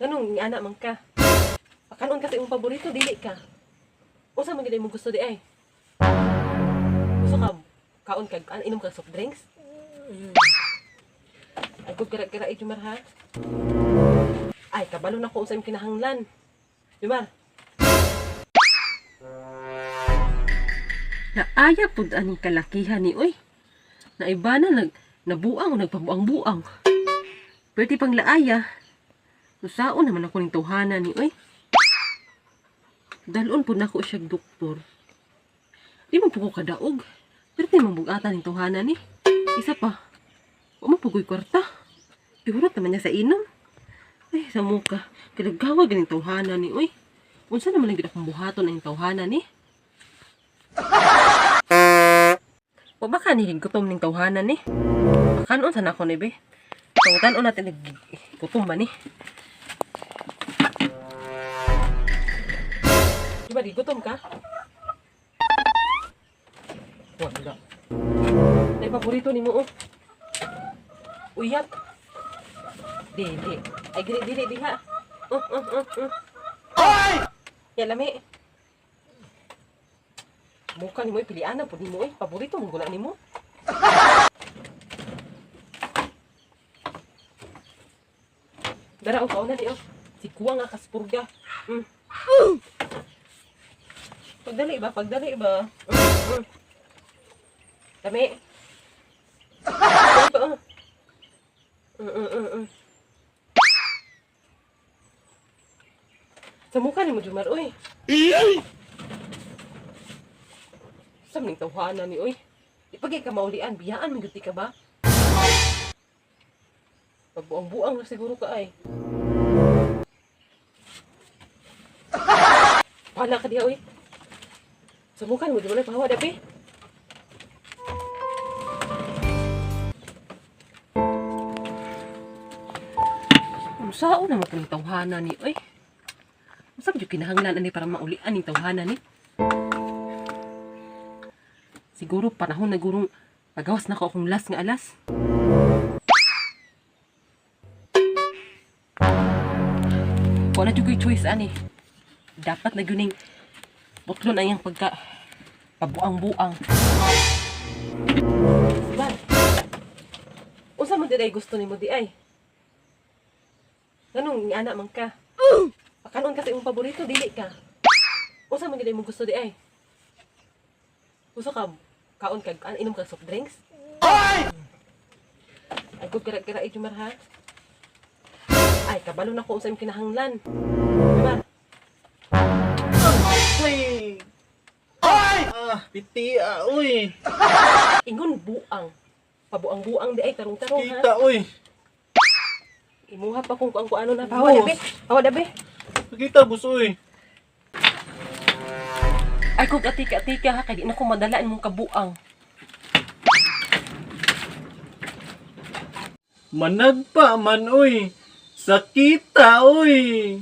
Ganun, nga anak man ka. Pakanon kasi imong paborito, dili ka. Usa man gid mo gusto di ay. Gusto ka kaon kag an inom ka soft drinks? Ay kira-kira ay Jumar ha? Ay, kabalo na ko sa imong kinahanglan. Jumar. Naaya pud aning kalakihan ni oy. Naiba na nag nabuang nagpabuang-buang. Pwede pang laaya. Usaon naman ako ning tuhana ni oy. Dalon po na ako siya doktor. Di man po ko kadaog. Pero di man bugatan ning tuhana ni. Isa pa. Pugoy kwarta. Ihurot naman niya sa inom. Ay, sa muka. Kadaggawa ganing tuhana ni oy. Unsa naman ang gid akong buhaton ang tawhana ni? Wa ba ka nilig gutom ning tawhana ni? Kanon sa nako ni be? Tungutan o natin nag gutom ba ni? Di ba di gutom ka? Wala. Ay, paborito ni mo oh. Uyap. Di, di. Ay, dili, dili, di ha. Uh, uh, uh, uh. Hoy! Ya, lami. Mukha ni mo, pilian na po ni mo eh. Paborito mo gula ni mo. Dara, ukaw na di oh. Si Kuwa nga kaspurga. Mm. Ba? Pagdali ba? Dami. Dali ba? oh. Mm, mm, mm, mm. Sa mukha ni mo, Jumar, uy. Sam ning tawhana ni oy. Ipagay ka maulian, biyaan man ka ba? Pagbuang-buang na siguro ka ay. Pala ka diha oy. Sa mukha mo di mo na pahawa dapi. Sao na mo kung tawhana ni oy. Masab yung kinahanglan ani para maulian ni tawhana ni. Siguro panahon na gurong pagawas na ko akong last nga alas. Wala ko'y choice ani. Dapat na gyuning butlon ang iyang pagka pabuang-buang. Ban. Unsa man di gusto nimo di ay? Ganun nga anak man ka. Pakanon kasi imong paborito dili ka. Unsa man gid mo gusto di ay? Gusto ka kaon kag an inom ka soft drinks? Hoy! Ay kung kira-kira ay Jumar ha? Ay, kabalo na ko sa imong kinahanglan. Jumar, Uy! Hoy! Ah, piti ah, uy! ingon buang. Pabuang-buang di ay tarong-tarong ha? Kita, uy! Imuha pa kung kung ano na. Pawa dabi. Pawa dabi. Kita, bus, uy! Ay kung atika-atika ha, kaya di na ko madalaan mong kabuang. Manag pa man, uy! Sakita, uy!